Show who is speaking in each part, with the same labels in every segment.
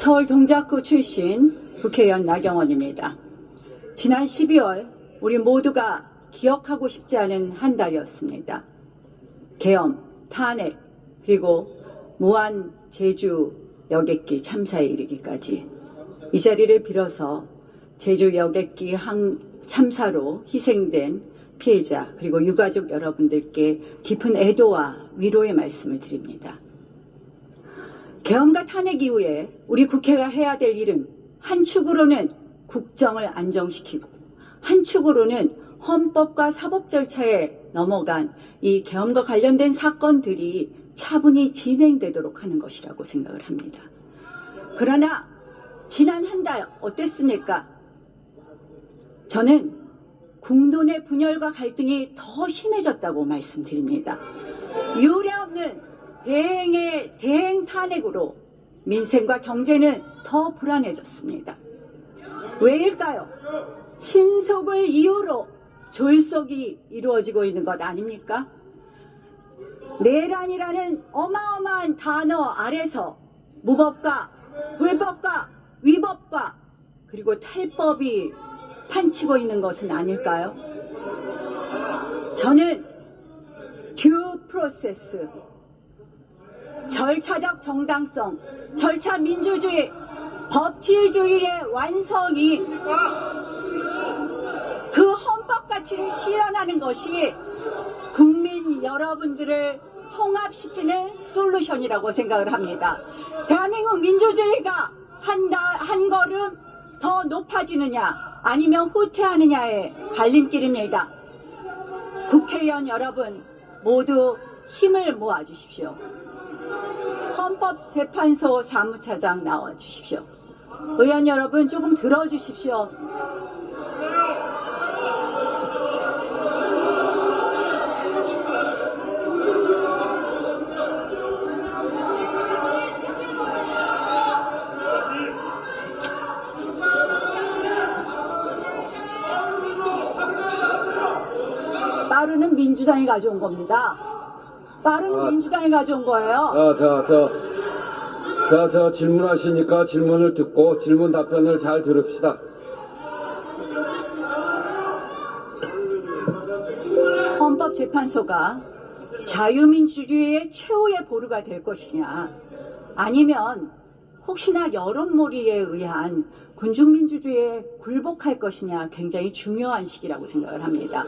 Speaker 1: 서울 동작구 출신 국회의원 나경원입니다. 지난 12월 우리 모두가 기억하고 싶지 않은 한 달이었습니다. 계엄, 탄핵, 그리고 무한 제주 여객기 참사에 이르기까지 이 자리를 빌어서 제주 여객기 항 참사로 희생된 피해자 그리고 유가족 여러분들께 깊은 애도와 위로의 말씀을 드립니다. 계엄과 탄핵 이후에 우리 국회가 해야 될 일은 한 축으로는 국정을 안정시키고 한 축으로는 헌법과 사법 절차에 넘어간 이 계엄과 관련된 사건들이 차분히 진행되도록 하는 것이라고 생각을 합니다. 그러나 지난 한 달 어땠습니까? 저는 국론의 분열과 갈등이 더 심해졌다고 말씀드립니다. 유례없는 대행의 대행 탄핵으로 민생과 경제는 더 불안해졌습니다. 왜일까요? 신속을 이유로 졸속이 이루어지고 있는 것 아닙니까? 내란이라는 어마어마한 단어 아래서 무법과 불법과 위법과 그리고 탈법이 판치고 있는 것은 아닐까요? 저는 듀 프로세스, 절차적 정당성, 절차 민주주의, 법치주의의 완성이 그 헌법 가치를 실현하는 것이 국민 여러분들을 통합시키는 솔루션이라고 생각을 합니다. 대한민국 민주주의가 한, 달, 한 걸음 더 높아지느냐 아니면 후퇴하느냐의 갈림길입니다. 국회의원 여러분 모두 힘을 모아 주십시오. 헌법재판소 사무차장 나와 주십시오. 의원 여러분 조금 들어 주십시오. 빠르는 민주당이 가져온 겁니다. 빠르는
Speaker 2: 아.
Speaker 1: 민주당이 가져온 거예요.
Speaker 2: 자, 자, 저, 자, 저 질문하시니까 질문을 듣고 질문 답변을 잘 들읍시다.
Speaker 1: 헌법재판소가 자유민주주의의 최후의 보루가 될 것이냐 아니면 혹시나 여론몰이에 의한 군중민주주의에 굴복할 것이냐 굉장히 중요한 시기라고 생각을 합니다.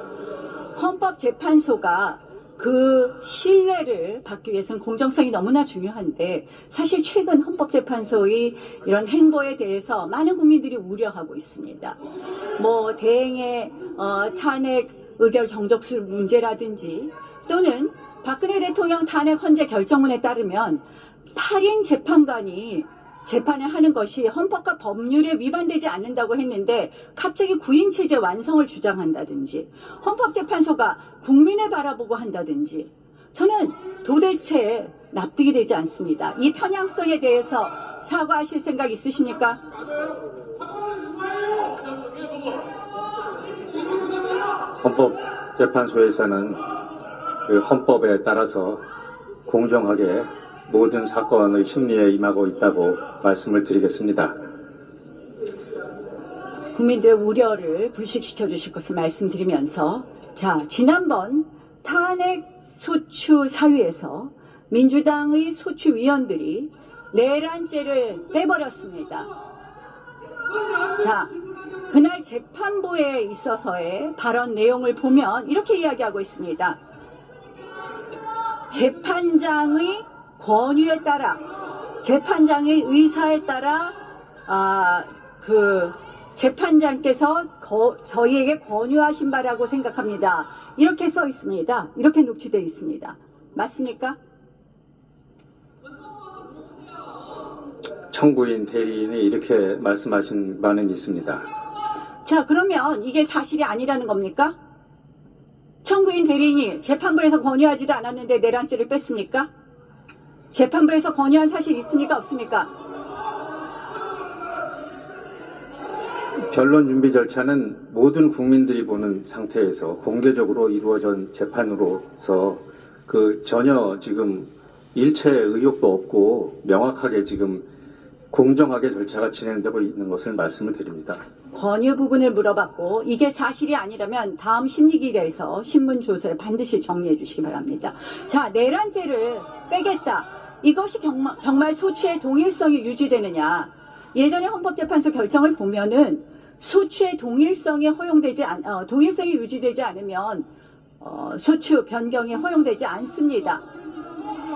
Speaker 1: 헌법재판소가 그 신뢰를 받기 위해서는 공정성이 너무나 중요한데 사실 최근 헌법재판소의 이런 행보에 대해서 많은 국민들이 우려하고 있습니다. 뭐 대행의 어, 탄핵 의결 정적수 문제라든지 또는 박근혜 대통령 탄핵 헌재 결정문에 따르면 8인 재판관이 재판을 하는 것이 헌법과 법률에 위반되지 않는다고 했는데 갑자기 구인 체제 완성을 주장한다든지 헌법재판소가 국민을 바라보고 한다든지 저는 도대체 납득이 되지 않습니다. 이 편향성에 대해서 사과하실 생각 있으십니까?
Speaker 3: 헌법재판소에서는 그 헌법에 따라서 공정하게 모든 사건의 심리에 임하고 있다고 말씀을 드리겠습니다.
Speaker 1: 국민들의 우려를 불식시켜 주실 것을 말씀드리면서 자 지난번 탄핵 소추 사유에서 민주당의 소추 위원들이 내란죄를 빼버렸습니다. 자 그날 재판부에 있어서의 발언 내용을 보면 이렇게 이야기하고 있습니다. 재판장의 권유에 따라 재판장의 의사에 따라 아 그 재판장께서 거- 저희에게 권유하신 바라고 생각합니다. 이렇게 써 있습니다. 이렇게 녹취되어 있습니다. 맞습니까?
Speaker 3: 청구인 대리인이 이렇게 말씀하신 바는 있습니다.
Speaker 1: 자, 그러면 이게 사실이 아니라는 겁니까? 청구인 대리인이 재판부에서 권유하지도 않았는데 내란죄를 뺐습니까? 재판부에서 권유한 사실 있습니까? 없습니까?
Speaker 3: 변론 준비 절차는 모든 국민들이 보는 상태에서 공개적으로 이루어진 재판으로서 그 전혀 지금 일체 의혹도 없고 명확하게 지금 공정하게 절차가 진행되고 있는 것을 말씀을 드립니다.
Speaker 1: 권유 부분을 물어봤고 이게 사실이 아니라면 다음 심리기일에서 신문 조서에 반드시 정리해 주시기 바랍니다. 자, 내란죄를 빼겠다. 이것이 정말 소추의 동일성이 유지되느냐. 예전에 헌법재판소 결정을 보면은 소추의 동일성이 허용되지 않, 어, 동일성이 유지되지 않으면 어, 소추 변경이 허용되지 않습니다.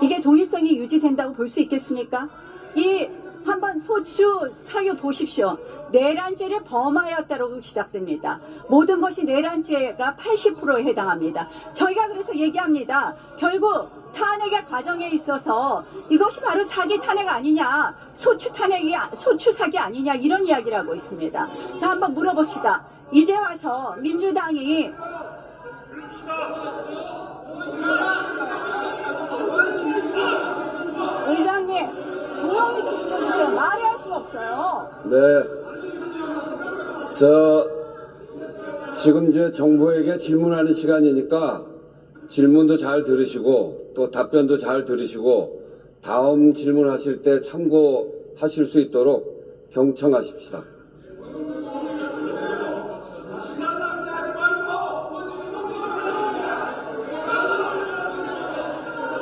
Speaker 1: 이게 동일성이 유지된다고 볼 수 있겠습니까? 이 한번 소추 사유 보십시오. 내란죄를 범하였다고 시작됩니다. 모든 것이 내란죄가 80%에 해당합니다. 저희가 그래서 얘기합니다. 결국 탄핵의 과정에 있어서 이것이 바로 사기 탄핵 아니냐, 소추 탄핵이 아- 소추 사기 아니냐 이런 이야기를 하고 있습니다. 자 한번 물어봅시다. 이제 와서 민주당이 의장님 조용히 좀 시켜주세요. 말을 할 수가 없어요.
Speaker 2: 네. 저, 지금 이제 정부에게 질문하는 시간이니까 질문도 잘 들으시고 또 답변도 잘 들으시고 다음 질문하실 때 참고하실 수 있도록 경청하십시다.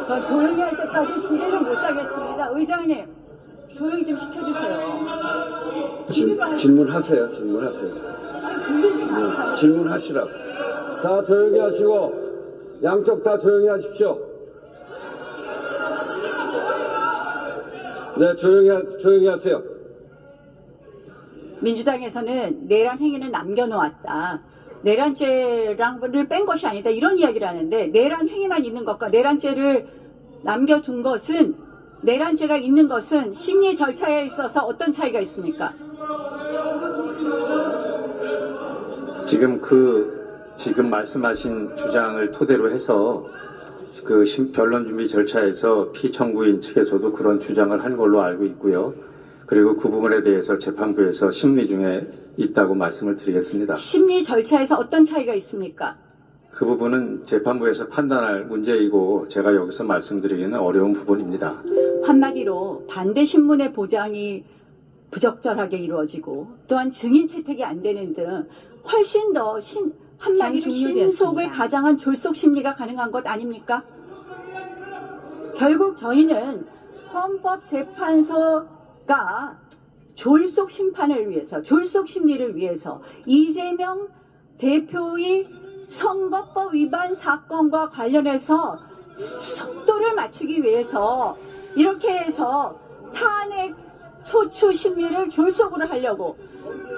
Speaker 1: 저 조용히 할 때까지 진행을 못하겠습니다. 의장님 조용히 좀 시켜주세요.
Speaker 2: 질, 질문하세요. 질문하세요. 네, 질문하시라고. 자, 조용히 하시고 양쪽 다 조용히 하십시오. 네, 조용히 하, 조용히 하세요.
Speaker 1: 민주당에서는 내란 행위는 남겨놓았다. 내란죄를 뺀 것이 아니다. 이런 이야기를 하는데 내란 행위만 있는 것과 내란죄를 남겨둔 것은 내란죄가 있는 것은 심리 절차에 있어서 어떤 차이가 있습니까?
Speaker 3: 지금 그 지금 말씀하신 주장을 토대로 해서 그 심- 변론 준비 절차에서 피청구인 측에서도 그런 주장을 한 걸로 알고 있고요. 그리고 그 부분에 대해서 재판부에서 심리 중에 있다고 말씀을 드리겠습니다.
Speaker 1: 심리 절차에서 어떤 차이가 있습니까?
Speaker 3: 그 부분은 재판부에서 판단할 문제이고 제가 여기서 말씀드리기는 어려운 부분입니다.
Speaker 1: 한마디로 반대 신문의 보장이 부적절하게 이루어지고 또한 증인 채택이 안 되는 등 훨씬 더 신, 한마디로
Speaker 4: 종료되었습니다.
Speaker 1: 신속을 가장한 졸속 심리가 가능한 것 아닙니까? 결국 저희는 헌법재판소가 졸속 심판을 위해서, 졸속 심리를 위해서 이재명 대표의 선거법 위반 사건과 관련해서 속도를 맞추기 위해서 이렇게 해서 탄핵 소추 심리를 졸속으로 하려고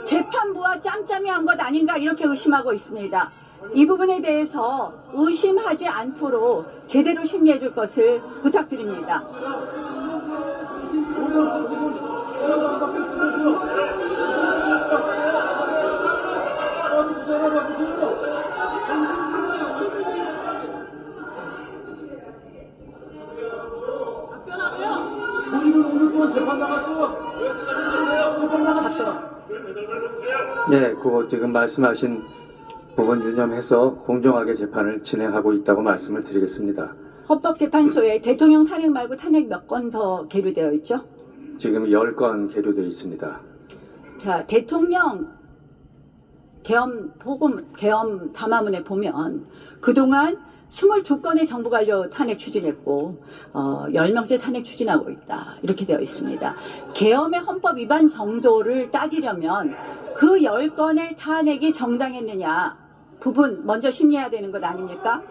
Speaker 1: 재판부와 짬짬이 한 것 아닌가 이렇게 의심하고 있습니다. 이 부분에 대해서 의심하지 않도록 제대로 심리해 줄 것을 부탁드립니다.
Speaker 3: 네, 그 지금 말씀하신 부분 유념해서 공정하게 재판을 진행하고 있다고 말씀을 드리겠습니다.
Speaker 1: 헌법재판소에 대통령 탄핵 말고 탄핵 몇 건 더 계류되어 있죠?
Speaker 3: 지금 10건 계류되어 있습니다.
Speaker 1: 자, 대통령 계엄 보금 계엄 담화문에 보면 그동안 22건의 정부 관료 탄핵 추진했고 어, 10명째 탄핵 추진하고 있다. 이렇게 되어 있습니다. 계엄의 헌법 위반 정도를 따지려면 그 10건의 탄핵이 정당했느냐 부분 먼저 심리해야 되는 것 아닙니까?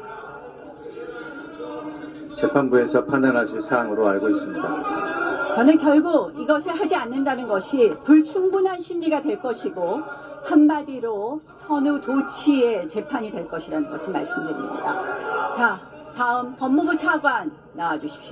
Speaker 3: 재판부에서 판단하실 사항으로 알고 있습니다.
Speaker 1: 저는 결국 이것을 하지 않는다는 것이 불충분한 심리가 될 것이고 한마디로 선우 도치의 재판이 될 것이라는 것을 말씀드립니다. 자, 다음 법무부 차관 나와 주십시오.